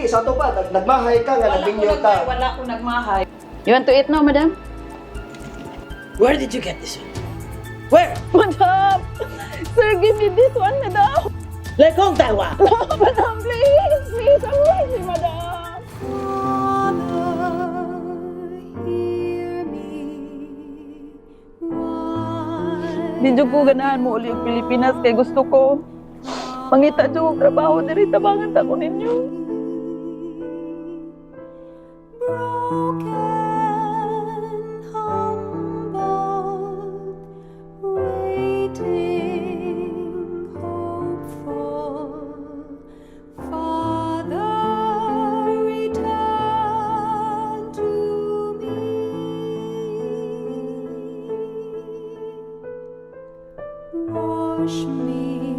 ato pa, nag- nagmahay ka nga, nagbinyo nagmahay, ka. wala ko nagmahay. You want to eat now, madam? Where did you get this one? Where? Madam! Sir, give me this one, madam! Let go, Taiwan. No, madam, please! Please, I'm worthy, madam! Medyo ko ganahan mo uli yung Pilipinas kay gusto ko. Mangita dyan kong trabaho diri tabangan ta ko ninyo. Wash me